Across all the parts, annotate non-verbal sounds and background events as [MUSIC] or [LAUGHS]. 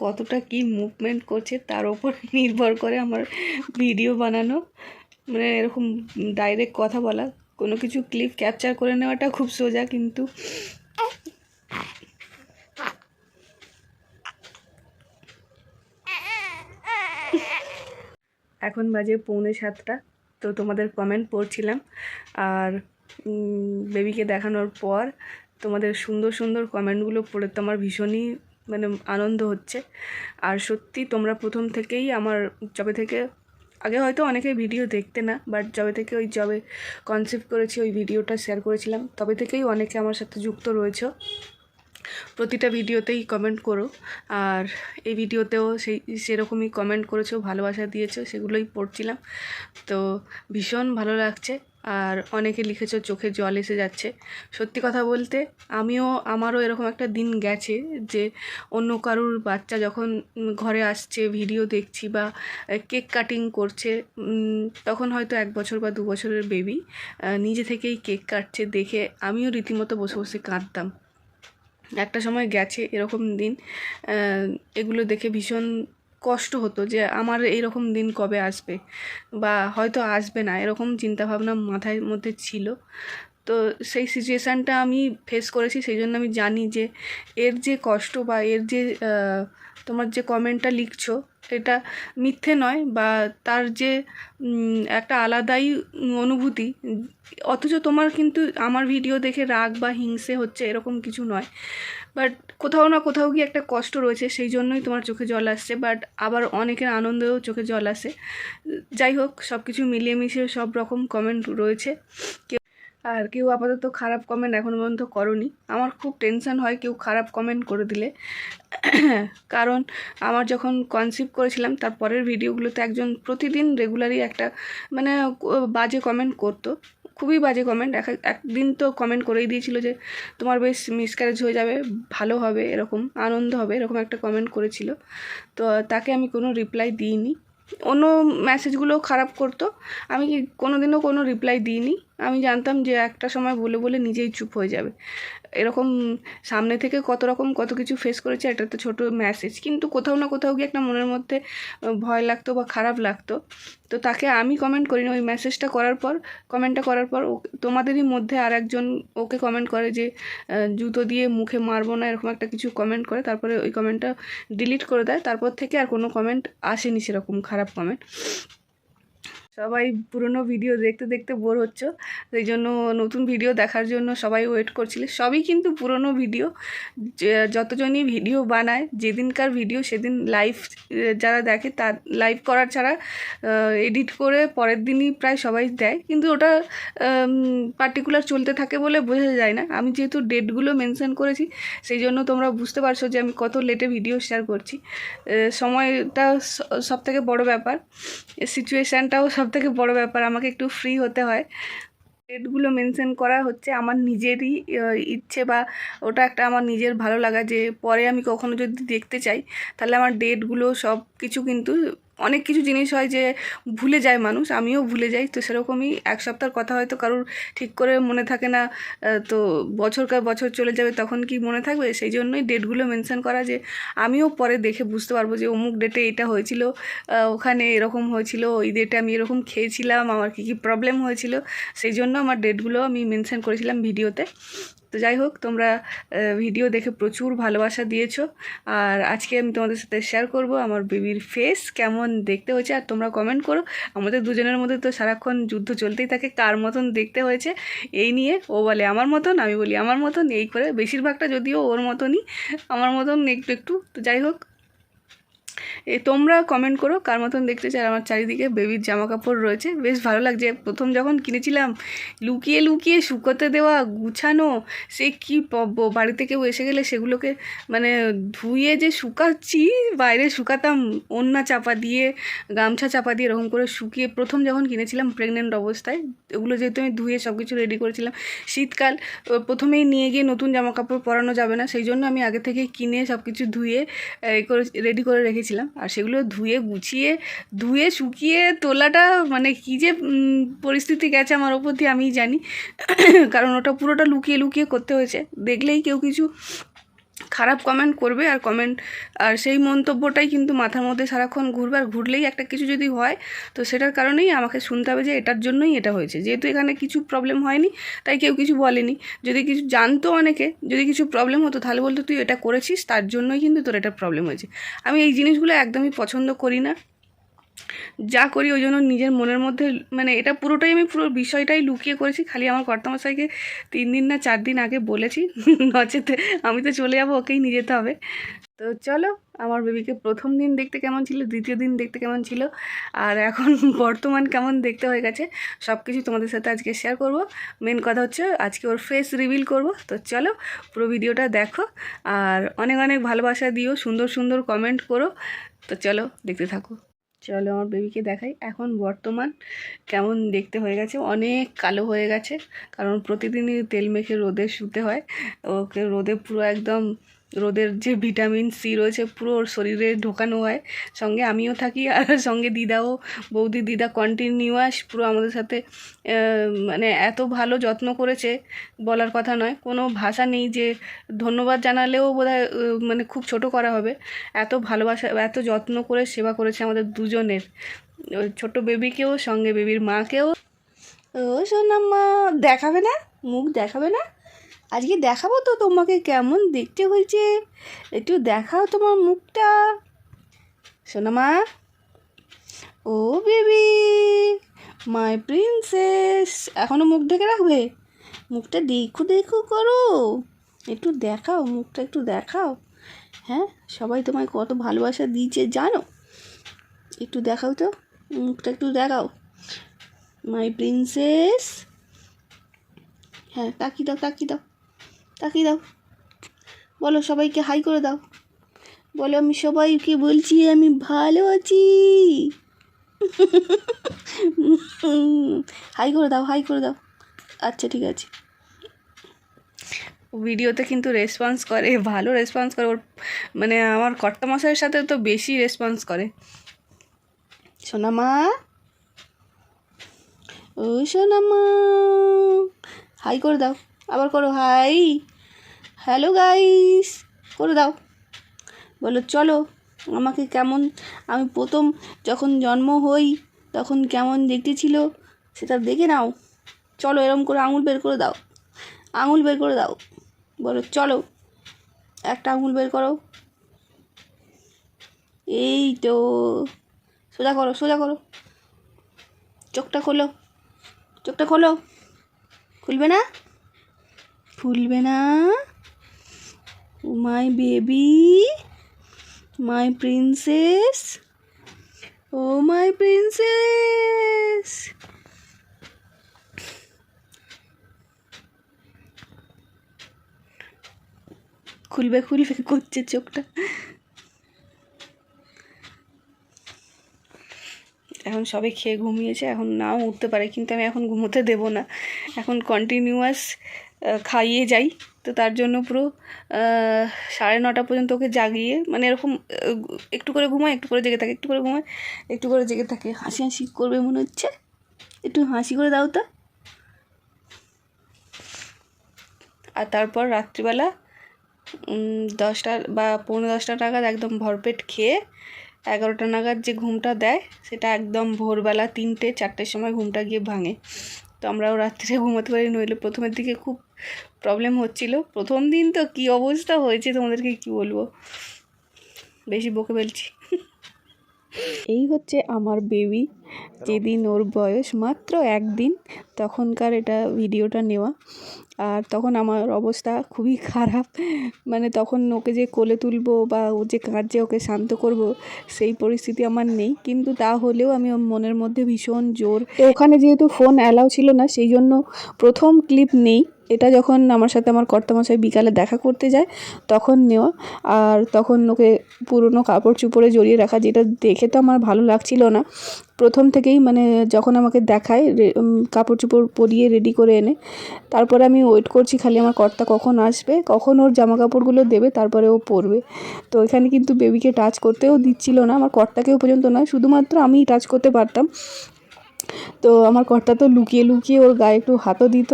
কতটা কি মুভমেন্ট করছে তার ওপর [LAUGHS] নির্ভর করে আমার ভিডিও বানানো। মানে এরকম ডাইরেক্ট কথা বলা। কোনো কিছু ক্লিপ ক্যাপচার করে নেওয়াটা খুব সোজা কিন্তু। এখন বাজে পৌনে সাতটা, তো তোমাদের কমেন্ট পড়ছিলাম। আর বেবিকে দেখানোর পর তোমাদের সুন্দর সুন্দর কমেন্টগুলো পড়ে তো আমার ভীষণই মানে আনন্দ হচ্ছে। আর সত্যি তোমরা প্রথম থেকেই আমার যবে থেকে, আগে হয়তো অনেকে ভিডিও দেখতে না বাট যবে থেকে ওই জবে কনসেপ্ট করেছি, ওই ভিডিওটা শেয়ার করেছিলাম। তবে থেকেই অনেকে আমার সাথে যুক্ত রয়েছে। প্রতিটা ভিডিওতেই কমেন্ট করো। আর এই ভিডিওতেও সেই, সেরকমই কমেন্ট করেছ, ভালোবাসা দিয়েছ, সেগুলোই পড়ছিলাম। তো ভীষণ ভালো লাগছে। আর অনেকে লিখেছো, চোখে জল এসে যাচ্ছে। সত্যি কথা বলতে, আমিও, আমারও এরকম একটা দিন গেছে যে অন্য কারুর বাচ্চা যখন ঘরে আসছে ভিডিও দেখছি বা কেক কাটিং করছে তখন হয়তো এক বছর বা দু বছরের বেবি নিজে থেকেই কেক কাটছে, দেখে আমিও রীতিমতো বসে বসে কাঁদতাম। একটা সময় গেছে এরকম দিন এগুলো দেখে ভীষণ কষ্ট হতো যে আমার এরকম দিন কবে আসবে বা হয়তো আসবে না, এরকম চিন্তাভাবনা মাথায় মধ্যে ছিল। তো সেই সিচুয়েশানটা আমি ফেস করেছি, সেই জন্য আমি জানি যে এর যে কষ্ট বা এর যে তোমার যে কমেন্টটা লিখছো, এটা মিথ্যে নয় বা তার যে একটা আলাদাই অনুভূতি, অথচ তোমার কিন্তু আমার ভিডিও দেখে রাগ বা হিংসে হচ্ছে এরকম কিছু নয়। বাট কোথাও না কোথাও গিয়ে একটা কষ্ট রয়েছে, সেই জন্যই তোমার চোখে জল আসছে, বাট আবার অনেকের আনন্দেও চোখে জল আসে। যাই হোক সব কিছু মিলিয়ে মিশিয়ে সব রকম কমেন্ট রয়েছে। আর কেউ আপাতত খারাপ কমেন্ট এখনও পর্যন্ত করনি। আমার খুব টেনশন হয় কেউ খারাপ কমেন্ট করে দিলে। [CLEARS THROAT] কারণ আমার যখন কনসিভ করেছিলাম, তার পরের ভিডিওগুলোতে একজন প্রতিদিন রেগুলারই একটা মানে বাজে কমেন্ট করতো। খুবই বাজে কমেন্ট এক, একদিন তো কমেন্ট করেই দিয়েছিল যে, তোমার বেশ মিসক্যারেজ হয়ে যাবে, ভালো হবে, এরকম, আনন্দ হবে, এরকম একটা কমেন্ট করেছিল। তো তাকে আমি কোনো রিপ্লাই দিইনি। অন্য মেসেজগুলো খারাপ করতো। আমি কোনো দিনও কোনো রিপ্লাই দিইনি? আমি জানতাম যে একটা সময় বলে বলে নিজেই চুপ হয়ে যাবে। এরকম সামনে থেকে কত রকম কত কিছু ফেস করেছে এটা তো ছোটো মেসেজ কিন্তু কোথাও না কোথাও গিয়ে একটা মনের মধ্যে ভয় লাগতো বা খারাপ লাগতো। তো তাকে আমি কমেন্ট করি না ওই মেসেজটা করার পর কমেন্টটা করার পর তোমাদেরই মধ্যে আর একজন ওকে কমেন্ট করে যে জুতো দিয়ে মুখে মারবো না, এরকম একটা কিছু কমেন্ট করে। তারপরে ওই কমেন্টটা ডিলিট করে দেয়। তারপর থেকে আর কোনো কমেন্ট আসেনি সেরকম খারাপ কমেন্ট সবাই পুরনো ভিডিও দেখতে দেখতে বোর হচ্ছে সেই জন্য নতুন ভিডিও দেখার জন্য সবাই ওয়েট করছিলে। সবই কিন্তু পুরনো ভিডিও যতজনই ভিডিও বানায়, যেদিনকার ভিডিও সেদিন লাইভ যারা দেখে তার লাইভ করার ছাড়া এডিট করে পরের দিনই প্রায় সবাই দেয়। কিন্তু ওটা পার্টিকুলার চলতে থাকে বলে বোঝা যায় না। আমি যেহেতু ডেটগুলো মেনশন করেছি, সেই জন্য তোমরা বুঝতে পারছ যে আমি কত লেটে ভিডিও শেয়ার করছি। সময়টা সব থেকে বড় ব্যাপার সিচুয়েশানটাও সব থেকে বড় ব্যাপার, আমাকে একটু ফ্রি হতে হয়। ডেটগুলো মেনশন করা হচ্ছে, আমার নিজেরই ইচ্ছে বা ওটা একটা আমার নিজের ভালো লাগা যে পরে আমি কখনো যদি দেখতে চাই, তাহলে আমার ডেটগুলো সব কিছু কিন্তু অনেক কিছু জিনিস হয় যে ভুলে যায় মানুষ, আমিও ভুলে যাই। তো সেরকমই এক সপ্তাহের কথা হয়তো কারোর ঠিক করে মনে থাকে না তো বছরকার বছর চলে যাবে তখন কি মনে থাকবে? সেই জন্যই ডেটগুলো মেনশন করা যে আমিও পরে দেখে বুঝতে পারব যে অমুক ডেটে এটা হয়েছিল ওখানে এরকম হয়েছিল, ওই ডেটে আমি এরকম খেয়েছিলাম, আমার কী কী প্রবলেম হয়েছিল। সেই জন্য আমার ডেটগুলো আমি মেনশন করেছিলাম ভিডিওতে। তো যাই হোক তোমরা ভিডিও দেখে প্রচুর ভালোবাসা দিয়েছ। আর আজকে আমি তোমাদের সাথে শেয়ার করব আমার বেবির ফেস কেমন দেখতে হয়েছে, আর তোমরা কমেন্ট করো। আমাদের দুজনের মধ্যে তো সারাক্ষণ যুদ্ধ চলতেই থাকে, কার মতন দেখতে হয়েছে এই নিয়ে। ও বলে, আমার মতন? আমি বলি, আমার মতন। এই করে, বেশিরভাগটা যদিও ওর মতনই, আমার মতন একটু একটু। তো যাই হোক এ, তোমরা কমেন্ট করো, কার মতন দেখতে চাই আমার চারিদিকে বেবির জামা কাপড় রয়েছে। বেশ ভালো লাগছে, প্রথম যখন কিনেছিলাম, লুকিয়ে লুকিয়ে শুকোতে দেওয়া, গুছানো, সে কি পাবো, বাড়িতে কেউ এসে গেলে সেগুলোকে মানে ধুয়ে যে শুকাচ্ছি, বাইরে শুকাতাম ওন্না চাপা দিয়ে, গামছা চাপা দিয়ে এরকম করে শুকিয়ে প্রথম যখন কিনেছিলাম প্রেগনেন্ট অবস্থায় এগুলো যেহেতু আমি ধুয়ে সব কিছু রেডি করেছিলাম, শীতকাল প্রথমেই নিয়ে গিয়ে নতুন জামা কাপড় পরানো যাবে না, সেই জন্য আমি আগে থেকে কিনে সব কিছু ধুয়ে করে রেডি করে রেখেছিলাম দিয়েছিলাম। আর সেগুলো ধুয়ে, গুছিয়ে, ধুয়ে, শুকিয়ে তোলাটা মানে কী যে পরিস্থিতি গেছে আমার ওপর দিয়ে, আমিই জানি। কারণ ওটা পুরোটা লুকিয়ে লুকিয়ে করতে হয়েছে। দেখলেই কেউ কিছু খারাপ কমেন্ট করবে আর কমেন্ট আর সেই মন্তব্যটাই কিন্তু মাথার মধ্যে সারাক্ষণ ঘুরবে। আর ঘুরলেই একটা কিছু যদি হয়, তো সেটার কারণেই আমাকে শুনতে হবে যে এটার জন্যই এটা হয়েছে। যেহেতু এখানে কিছু প্রবলেম হয়নি, তাই কেউ কিছু বলেনি। যদি কিছু জানতো অনেকে, যদি কিছু প্রবলেম হতো, তাহলে বলতো, তুই এটা করেছিস, তার জন্যই কিন্তু তোর এটা প্রবলেম হয়েছে। আমি এই জিনিসগুলো একদমই পছন্দ করি না। যা করি ওই জন্য নিজের মনের মধ্যে মানে এটা পুরোটাই আমি পুরো বিষয়টাই লুকিয়ে করেছি, খালি আমার কর্তামশাইকে তিন দিন না চার দিন আগে বলেছি, [LAUGHS] নচেতে আমি তো চলে যাব, ওকেই নিয়ে যেতে হবে। তো চলো, আমার বেবিকে প্রথম দিন দেখতে কেমন ছিল, দ্বিতীয় দিন দেখতে কেমন ছিল, আর এখন [LAUGHS] বর্তমান কেমন দেখতে হয়ে গেছে সব কিছু তোমাদের সাথে আজকে শেয়ার করব। মেন কথা হচ্ছে, আজকে ওর ফেস রিভিল করব। তো চলো, পুরো ভিডিওটা দেখো, আর অনেক অনেক ভালোবাসা দিও, সুন্দর সুন্দর কমেন্ট করো। তো চলো, দেখতে থাকো। চলো আমার বেবিকে দেখাই। এখন বর্তমান কেমন দেখতে হয়ে গেছে? অনেক কালো হয়ে গেছে। কারণ প্রতিদিনই তেল মেখে রোদে শুতে হয়। ওকে রোদে পুরো একদম রোদের যে ভিটামিন সি রয়েছে পুরো ওর শরীরে ঢোকানো হয়। সঙ্গে আমিও থাকি আর সঙ্গে দিদাও বৌদি দিদা কন্টিনিউয়াস পুরো আমাদের সাথে মানে এত ভালো যত্ন করেছে বলার কথা নয়। কোনো ভাষা নেই যে ধন্যবাদ জানালেও আহ, মানে খুব ছোট করা হবে। এত ভালোবাসা এত যত্ন করে সেবা করেছে আমাদের দুজনের। ছোট বেবিকেও সঙ্গে বেবির মাকেও। ও সোনাম্মা দেখাবে না? মুখ দেখাবে না? আজকে দেখাবো তো তোমাকে কেমন দেখতে হয়েছে। একটু দেখাও তোমার মুখটা। সোনামা ও বেবি মাই প্রিন্সেস এখনও মুখ ঢেকে রাখবে? মুখটা দেখো দেখো করো। একটু দেখাও, মুখটা একটু দেখাও। হ্যাঁ সবাই তোমায় কত ভালোবাসা দিয়েছে, জানো? একটু দেখাও তো, মুখটা একটু দেখাও। মাই প্রিন্সেস হ্যাঁ তাকিয়ে দাও তাকিয়ে দাও। তাকিয়ে দাও। বলো সবাইকে হাই করে দাও। বলো আমি সবাইকে বলছি আমি ভালো আছি। হাই করে দাও হাই করে দাও। আচ্ছা ঠিক আছে। ভিডিওতে কিন্তু রেসপন্স করে ভালো রেসপন্স করে। ওর মানে আমার কর্তামশাইয়ের সাথে তো বেশি রেসপন্স করে। সোনামা ও সোনামা হাই করে দাও। আবার করো হাই। হ্যালো গাইস, করে দাও। বলো, চলো, আমাকে কেমন, আমি প্রথম যখন জন্ম হই, তখন কেমন দেখতে ছিল, সেটা দেখে নাও। চলো, এরম করে আঙুল বের করে দাও। আঙুল বের করে দাও। বলো, চলো, একটা আঙুল বের করো। এই তো, সোজা করো সোজা করো। চোখটা খোলো চোখটা খোলো। খুলবে না? খুলবে না? My baby my princess oh my princess খুলবে খুলবে করছে চোখটা। এখন সবে খেয়ে ঘুমিয়েছে, এখন নাও উঠতে পারে, কিন্তু আমি এখন ঘুমোতে দেব না। এখন কন্টিনিউয়াস খাইয়ে যাই। তো তার জন্য পুরো সাড়ে নটা পর্যন্ত ওকে জাগিয়ে মানে এরকম একটু করে ঘুমায়, একটু করে জেগে থাকে, একটু করে ঘুমায়, একটু করে জেগে থাকে। হাসি হাসি করবে মনে হচ্ছে। একটু হাসি করে দাও তো। আর তারপর রাত্রিবেলা দশটা বা পৌনে দশটা নাগাদ একদম ভরপেট খেয়ে এগারোটা নাগাদ যে ঘুমটা দেয়, সেটা একদম ভোরবেলা তিনটে, চারটের সময় ঘুমটা গিয়ে ভাঙে। তো আমরাও রাত্রে ঘুমাতে পারি নইলে প্রথমের দিকে খুব প্রবলেম হচ্ছিল। প্রথম দিন তো কী অবস্থা হয়েছে তোমাদেরকে কি বলব? বেশি বকে ফেলছি। এই হচ্ছে আমার বেবি যেদিন ওর বয়স মাত্র একদিন, তখনকার এটা ভিডিওটা নেওয়া। আর তখন আমার অবস্থা খুবই খারাপ। মানে তখন ওকে যে কোলে তুলবো বা ও যে কাঁদছে ওকে শান্ত করব, সেই পরিস্থিতি আমার নেই। কিন্তু তা হলেও আমি মনের মধ্যে ভীষণ জোর। ওখানে যেহেতু ফোন অ্যালাউ ছিল না, সেই জন্য প্রথম ক্লিপ নেই। এটা যখন আমার সাথে আমার কর্তামশাই বিকালে দেখা করতে যায়, তখন নেওয়া। আর তখন ওকে পুরনো কাপড় চুপড়ে জড়িয়ে রাখা, যেটা দেখে তো আমার ভালো লাগছিল না। প্রথম থেকেই মানে যখন আমাকে দেখায় কাপড় চোপড় পরিয়ে রেডি করে এনে, তারপরে আমি ওয়েট করছি খালি আমার কর্তা কখন আসবে, কখন ওর জামা কাপড়গুলো দেবে, তারপরে ও পরবে। তো এখানে কিন্তু বেবিকে টাচ করতেও দিচ্ছিল না, আমার কর্তাকেও পর্যন্ত নয়, শুধুমাত্র আমিই টাচ করতে পারতাম। তো আমার কর্তা তো লুকিয়ে লুকিয়ে ওর গায়ে একটু হাতও দিত,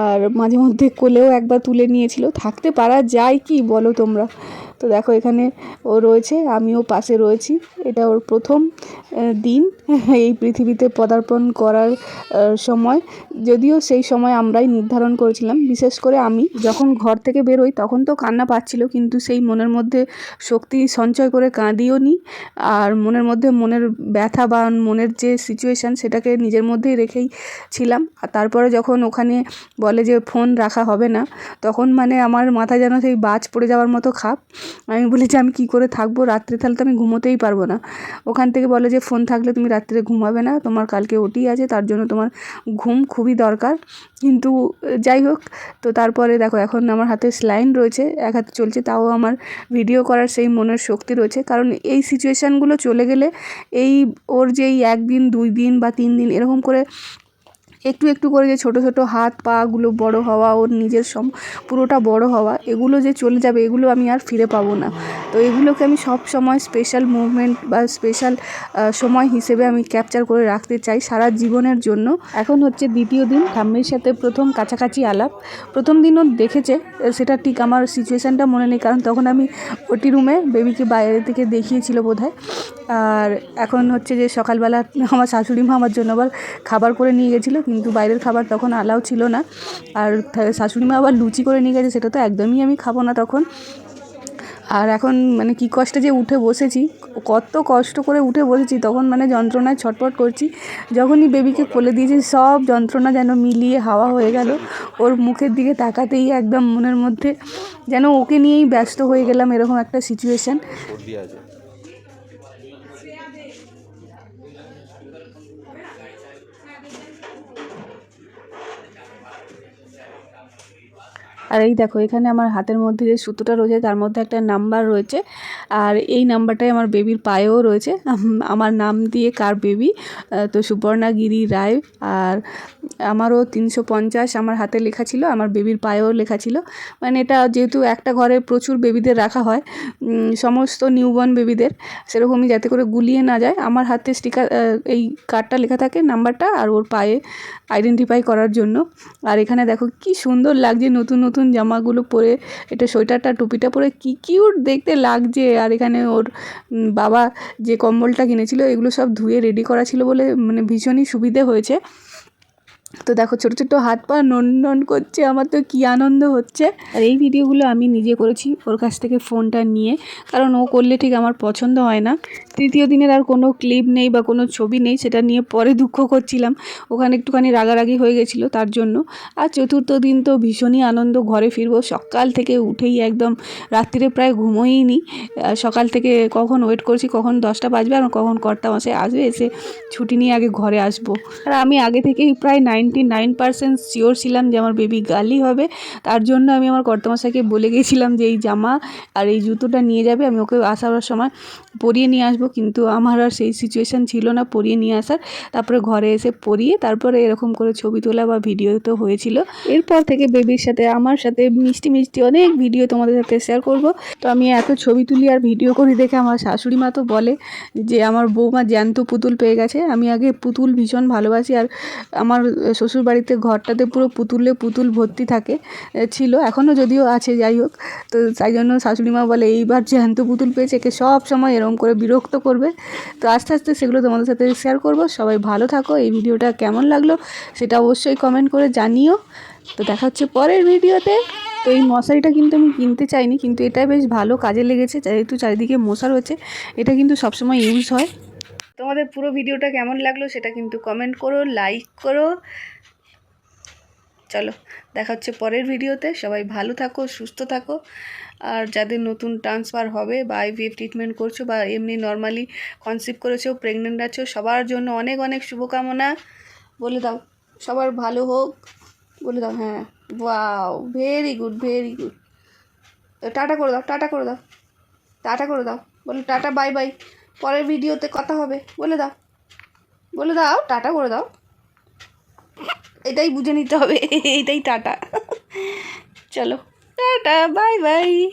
আর মাঝে মধ্যে কোলেও একবার তুলে নিয়েছিল। থাকতে পারা যায় কি বলো তোমরা? তো দেখো এখানে ও রয়েছে, আমিও পাশে রয়েছি। এটা ওর প্রথম দিন [LAUGHS] এই পৃথিবীতে পদার্পণ করার সময়। যদিও সেই সময় আমরাই নির্ধারণ করেছিলাম। বিশেষ করে আমি যখন ঘর থেকে বেরোই তখন তো কান্না পাচ্ছিল, কিন্তু সেই মনের মধ্যে শক্তি সঞ্চয় করে কাঁদিও নি আর মনের মধ্যে মনের ব্যথা বা মনের যে সিচুয়েশান সেটাকে নিজের মধ্যেই রেখেই ছিলাম। আর তারপরে যখন ওখানে বলে যে ফোন রাখা হবে না, তখন মানে আমার মাথা যেন সেই বাজ পড়ে যাওয়ার মতো খাপ। আমি বলি যে আমি কী করে থাকব রাত্রে, তাহলে তো আমি ঘুমোতেই পারব না। ওখান থেকে বলে যে, ফোন থাকলে তুমি রাত্রে ঘুমাবে না, তোমার কালকে ওটি আছে, তার জন্য তোমার ঘুম খুবই দরকার। কিন্তু যাই হোক, তো তারপরে দেখো, এখন আমার হাতে স্লাইন রয়েছে, এক হাতে চলছে, তাও আমার ভিডিও করার সেই মনের শক্তি রয়েছে। কারণ এই সিচুয়েশানগুলো চলে গেলে, এই ওর যে এই একদিন, দুই দিন বা তিন দিন, এরকম করে একটু একটু করে যে ছোটো ছোটো হাত পাগুলো বড় হওয়া, ওর নিজের সম, পুরোটা বড় হওয়া, এগুলো যে চলে যাবে, এগুলো আমি আর ফিরে পাবো না। তো এগুলোকে আমি সব সময় স্পেশাল মুভমেন্ট বা স্পেশাল সময় হিসেবে আমি ক্যাপচার করে রাখতে চাই সারা জীবনের জন্য। এখন হচ্ছে দ্বিতীয় দিন, ঠাম্মির সাথে প্রথম কাছাকাছি আলাপ। প্রথম দিনও দেখেছে, সেটা ঠিক আমার সিচুয়েশানটা মনে নেই, কারণ তখন আমি ওটি রুমে বেবিকে বাইরে থেকে দেখিয়েছিল বোধহয়। আর এখন হচ্ছে যে সকালবেলা আমার শাশুড়ি মা আমার জন্য আবার খাবার করে নিয়ে গেছিল কিন্তু বাইরের খাবার তখন আলাও ছিল না। আর শাশুড়ি মা আবার লুচি করে নিয়ে গেছে, সেটা তো একদমই আমি খাব না তখন। আর এখন মানে কী কষ্টে যে উঠে বসেছি, কত কষ্ট করে উঠে বসেছি, তখন মানে যন্ত্রণায় ছটপট করছি। যখনই বেবিকে কোলে দিয়েছি, সব যন্ত্রণা যেন মিলিয়ে হাওয়া হয়ে গেল। ওর মুখের দিকে তাকাতেই একদম মনের মধ্যে যেন ওকে নিয়েই ব্যস্ত হয়ে গেলাম, এরকম একটা সিচুয়েশান আর এই দেখো, এখানে আমার হাতের মধ্যে যে সুতোটা রয়েছে, তার মধ্যে একটা নাম্বার রয়েছে। আর এই নাম্বারটাই আমার বেবির পায়েও রয়েছে। আমার নাম দিয়ে কার বেবি? তো সুপর্ণা গিরি রায়। আর আমারও তিনশো পঞ্চাশ আমার হাতে লেখা ছিল, আমার বেবির পায়েও লেখা ছিল। মানে এটা যেহেতু একটা ঘরে প্রচুর বেবিদের রাখা হয় সমস্ত নিউবর্ন বেবিদের, সেরকমই যাতে করে গুলিয়ে না যায়। আমার হাতে স্টিকার এই কার্ডটা লেখা থাকে নাম্বারটা, আর ওর পায়ে আইডেন্টিফাই করার জন্য। আর এখানে দেখো, কি সুন্দর লাগছে নতুন নতুন জামাগুলো পরে, এটা সোয়েটারটা, টুপিটা পরে কী কিউট দেখতে লাগছে। আর এখানে ওর বাবা যে কম্বলটা কিনেছিল, এগুলো সব ধুয়ে রেডি করা ছিল বলে মানে ভীষণই সুবিধে হয়েছে। তো দেখো ছোটো ছোটো হাত পা নন নন করছে, আমার তো কী আনন্দ হচ্ছে। আর এই ভিডিওগুলো আমি নিজে করেছি, ওর কাছ থেকে ফোনটা নিয়ে, কারণ ও করলে ঠিক আমার পছন্দ হয় না। তৃতীয় দিনের আর কোনো ক্লিপ নেই বা কোনো ছবি নেই, সেটা নিয়ে পরে দুঃখ করছিলাম। ওখানে একটুখানি রাগারাগি হয়ে গেছিল তার জন্য। আর চতুর্থ দিন তো ভীষণই আনন্দ, ঘরে ফিরবো, সকাল থেকে উঠেই একদম, রাত্রিরে প্রায় ঘুমোই নি সকাল থেকে কখন ওয়েট করছি, কখন দশটা বাজবে আর কখন কর্তা মাসে আসবে, এসে ছুটি নিয়ে আগে ঘরে আসব। আর আমি আগে থেকেই প্রায় নাইনটি নাইন পার্সেন্ট শিওর ছিলাম যে আমার বেবি গালি হবে। তার জন্য আমি আমার কর্তামশাইকে বলে গেছিলাম যে, এই জামা আর এই জুতোটা নিয়ে যাবে, আমি ওকে আসার সময় পরিয়ে নিয়ে আসব। কিন্তু আমার আর সেই সিচুয়েশান ছিল না পরিয়ে নিয়ে আসার। তারপরে ঘরে এসে পরিয়ে তারপরে এরকম করে ছবি তোলা বা ভিডিও তো হয়েছিল। এরপর থেকে বেবির সাথে, আমার সাথে মিষ্টি মিষ্টি অনেক ভিডিও তোমাদের সাথে শেয়ার করব। তো আমি এত ছবি তুলি আর ভিডিও করি দেখে আমার শাশুড়ি মা তো বলে যে, আমার বৌমা জ্যান্ত পুতুল পেয়ে গেছে। আমি আগে পুতুল ভীষণ ভালোবাসি আর আমার শ্বশুর বাড়িতে ঘরটাতে পুরো পুতুলে পুতুল ভর্তি থাকে ছিল, এখনও যদিও আছে, যাই হোক। তো তাই জন্য শাশুড়ি মা বলে, এইবার জ্যান্ত পুতুল পেয়েছে, একে সব সময় এরকম করে বিরক্ত করবে। তো আস্তে আস্তে সেগুলো তোমাদের সাথে শেয়ার করব। সবাই ভালো থাকো, এই ভিডিওটা কেমন লাগল সেটা অবশ্যই কমেন্ট করে জানিও। তো দেখা হচ্ছে পরের ভিডিওতে। তো এই মশারিটা কিন্তু আমি কিনতে চাইনি, কিন্তু এটা বেশ ভালো কাজে লেগেছে, যেহেতু চারিদিকে মশা রয়েছে, এটা কিন্তু সবসময় ইউজ হয়। তোমাদের পুরো ভিডিওটা কেমন লাগল সেটা কিন্তু কমেন্ট করো লাইক করো। চলো, দেখা হচ্ছে পরের ভিডিওতে। সবাই ভালো থাকো, সুস্থ থাকো। আর যাদের নতুন ট্রান্সফার হবে বা আইভিএফ ট্রিটমেন্ট করছ বা এমনি নর্মালি কনসিভ করেছ প্রেগনেন্ট আছো, সবার জন্য অনেক অনেক শুভকামনা। বলে দাও, সবার ভালো হোক। বলে দাও হ্যাঁ। Wow very good very good tata করে দাও, টাটা করে দাও। টাটা করে দাও। বলে, টাটা বাই বাই পরের ভিডিওতে কথা হবে। বলে দাও। বলে দাও, টাটা করে দাও। এটাই বুঝে নিতে হবে। এইটাই টাটা। চলো, টাটা, বাই বাই।